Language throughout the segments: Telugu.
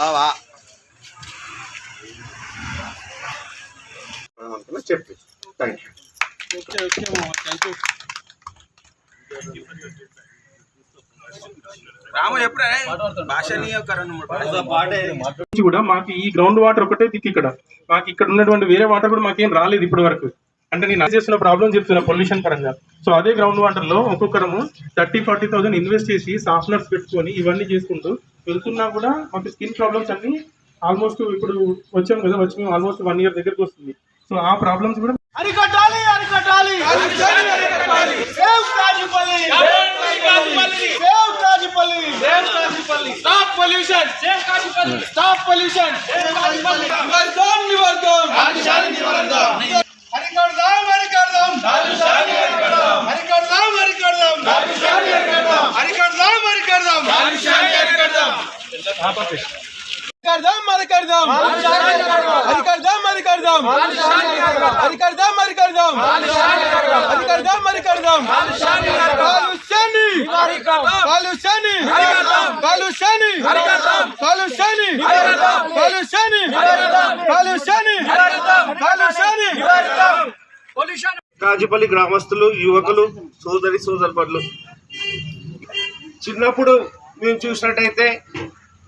బావా. చెప్పి. థ్యాంక్ యూ కూడా మాకు ఈ గ్రౌండ్ వాటర్ ఒకటే దిక్కు ఇక్కడ. మాకు ఇక్కడ ఉన్నటువంటి వేరే వాటర్ కూడా మాకేం రాలేదు ఇప్పటి వరకు. అంటే నేను చేస్తున్న ప్రాబ్లం చెప్తున్నా పొల్యూషన్ పరంగా. సో అదే గ్రౌండ్ వాటర్లో ఒక్కొక్కరము థర్టీ ఫార్టీ థౌసండ్ ఇన్వెస్ట్ చేసి సాఫ్ట్నర్స్ పెట్టుకొని ఇవన్నీ చేసుకుంటూ వెళ్తున్నా కూడా మాకు స్కిన్ ప్రాబ్లమ్స్ అన్ని ఆల్మోస్ట్ ఇప్పుడు వచ్చాం కదా వచ్చి మేము ఆల్మోస్ట్ వన్ ఇయర్ దగ్గరికి వస్తుంది. సో ఆ ప్రాబ్లమ్స్ కూడా అరికట్టాలి అరికట్టాలి. Save Kajupalli save Kajupalli. Save Kajupalli. Stop pollution save Kajupalli stop pollution save Kajupalli నివర్ధం నివర్ధం అరికడదాం అరికడదాం కాలుష్యాన్ని అరికడదాం అరికడదాం అరికడదాం కాలుష్యాన్ని అరికడదాం అరికడదాం అరికడదాం కాలుష్యాన్ని అరికడదాం అరికడదాం అరికడదాం అరికడదాం అరికడదాం అరికడదాం అరికడదాం అరికడదాం అరికడదాం కాలుష్యాన్ని. కాలుష్యాన్ని. కాలుష్యాన్ని. కాలుష్యాన్ని. కాలుష్యాన్ని. కాలుష్యాన్ని. కాలుష్యాన్ని. కాజుపల్లి గ్రామస్తులు యువకులు సోదరి సోదరులు. చిన్నప్పుడు మేము చూసినట్టయితే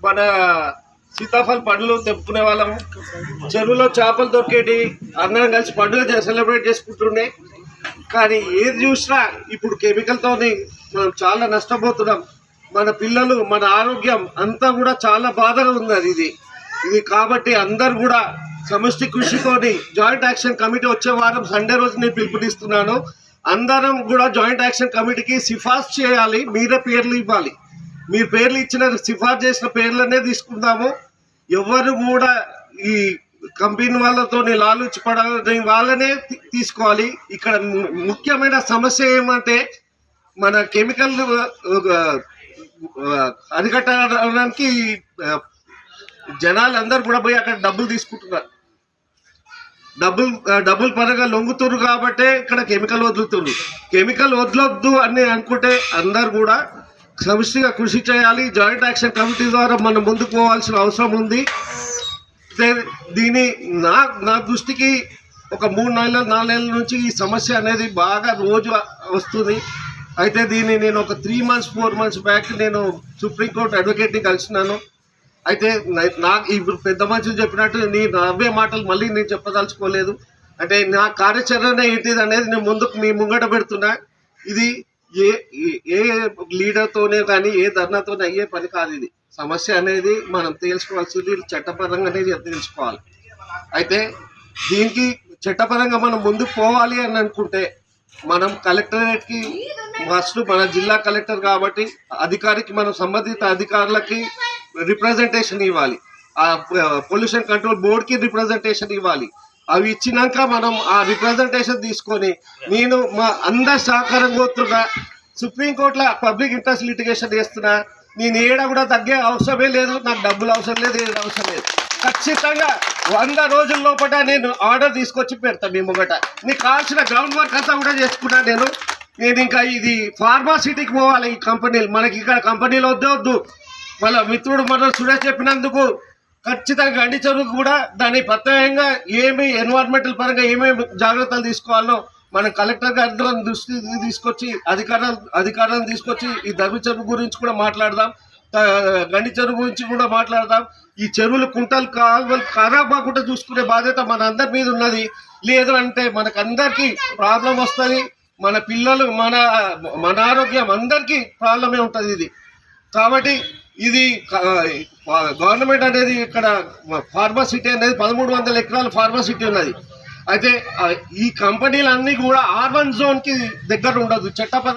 మన సీతాఫల్ పండ్లు తెప్పుకునే వాళ్ళము. చెరువులో చేపలు దొరికేటి అందరం కలిసి పండుగ సెలబ్రేట్ చేసుకుంటుండే. కానీ ఏది చూసినా ఇప్పుడు కెమికల్తోని మనం చాలా నష్టపోతున్నాం. మన పిల్లలు మన ఆరోగ్యం అంతా కూడా చాలా బాధగా ఉంది అది ఇది. ఇది కాబట్టి అందరు కూడా సమష్టి కృషితోని జాయింట్ యాక్షన్ కమిటీ వచ్చే వారం సండే రోజు నేను పిలుపునిస్తున్నాను. అందరం కూడా జాయింట్ యాక్షన్ కమిటీకి సిఫార్సు చేయాలి. మీరే పేర్లు ఇవ్వాలి. మీ పేర్లు ఇచ్చిన సిఫార్సు చేసిన పేర్లనే తీసుకుందాము. ఎవరు కూడా ఈ కంపెనీ వాళ్ళతో లాలూచి పడని వాళ్ళనే తీసుకోవాలి. ఇక్కడ ముఖ్యమైన సమస్య ఏమంటే మన కెమికల్ అరికట్టడానికి జనాలు అందరు కూడా పోయి అక్కడ డబ్బులు తీసుకుంటున్నారు. డబ్బులు డబ్బులు పరంగా లొంగుతున్నారు కాబట్టే ఇక్కడ కెమికల్ వదులుతున్నారు కెమికల్ వదలొద్దు అని అనుకుంటే అందరు కూడా సమిష్టిగా కృషి చేయాలి. జాయింట్ యాక్షన్ కమిటీ ద్వారా మనం ముందుకు పోవాల్సిన అవసరం ఉంది. దీని నా నా దృష్టికి ఒక మూడు నెలల నాలుగు నెలల నుంచి ఈ సమస్య అనేది బాగా రోజు వస్తుంది. అయితే దీన్ని నేను ఒక three months four months back నేను సుప్రీంకోర్టు అడ్వకేట్ని కలిసినాను. అయితే నా- నాకు ఇప్పుడు పెద్ద మనుషులు చెప్పినట్టు నీ నవ్వే మాటలు మళ్ళీ నేను చెప్పదలుచుకోలేదు. అంటే నా కార్యాచరణ ఏంటిది అనేది నేను ముందుకు మీ ముంగట పెడుతున్నా. ఇది ఏ ఏ- ఏ లీడర్తోనే కానీ ఏ ధర్నాతోనే అయ్యే పని కాదు ఇది. సమస్య అనేది మనం తెలుసుకోవాల్సింది చట్టపరంగానే తెలుసుకోవాలి. అయితే దీనికి చట్టపరంగా మనం ముందుకు పోవాలి అని అనుకుంటే మనం కలెక్టరేట్కి ఫస్ట్ మన జిల్లా కలెక్టర్ కాబట్టి అధికారికి మనం సంబంధిత అధికారులకి రిప్రజెంటేషన్ ఇవ్వాలి. ఆ పొల్యూషన్ కంట్రోల్ బోర్డ్కి రిప్రజెంటేషన్ ఇవ్వాలి. అవి ఇచ్చినాక మనం ఆ రిప్రజెంటేషన్ తీసుకొని నేను మా అందరి సహకారం కోరుతున్నా సుప్రీంకోర్టులో పబ్లిక్ ఇంట్రెస్ట్ లిటిగేషన్ చేస్తున్నా. నేను ఏడ కూడా తగ్గే అవసరమే లేదు. నాకు డబ్బులు అవసరం లేదు ఏది అవసరం లేదు. ఖచ్చితంగా వంద రోజుల లోపల నేను ఆర్డర్ తీసుకొచ్చి పెడతా మీ ముంగట. నీకు కావాల్సిన గ్రౌండ్ వర్క్ అంతా కూడా చేసుకున్నా నేను. నేను ఇంకా ఇది ఫార్మాసిటీకి పోవాలి ఈ కంపెనీలు మనకి ఇక్కడ కంపెనీలు వద్దే వద్దు. వాళ్ళ మిత్రుడు మన సురేష్ చెప్పినందుకు ఖచ్చితంగా గండి చెరువుకు కూడా దాని ప్రత్యేకంగా ఏమి ఎన్వైర్న్మెంటల్ పరంగా ఏమేమి జాగ్రత్తలు తీసుకోవాలో మనం కలెక్టర్ గారి దృష్టి తీసుకొచ్చి అధికారాలు అధికారాలను తీసుకొచ్చి ఈ ధర్మ చెరువు గురించి కూడా మాట్లాడదాం. గండి చెరువు గురించి కూడా మాట్లాడదాం. ఈ చెరువులు కుంటలు కాలువలు ఖరాబ్ కాకుండా చూసుకునే బాధ్యత మన అందరి మీద ఉన్నది. లేదు అంటే మనకందరికీ ప్రాబ్లం వస్తుంది. మన పిల్లలు మన మన ఆరోగ్యం అందరికీ ప్రాబ్లమే ఉంటుంది ఇది. కాబట్టి ఇది గవర్నమెంట్ అనేది ఇక్కడ ఫార్మాసిటీ అనేది పదమూడు వందల ఎకరాల ఫార్మాసిటీ ఉన్నది. అయితే ఈ కంపెనీలన్నీ కూడా ఆర్బన్ జోన్కి దగ్గర ఉండదు. చట్టపర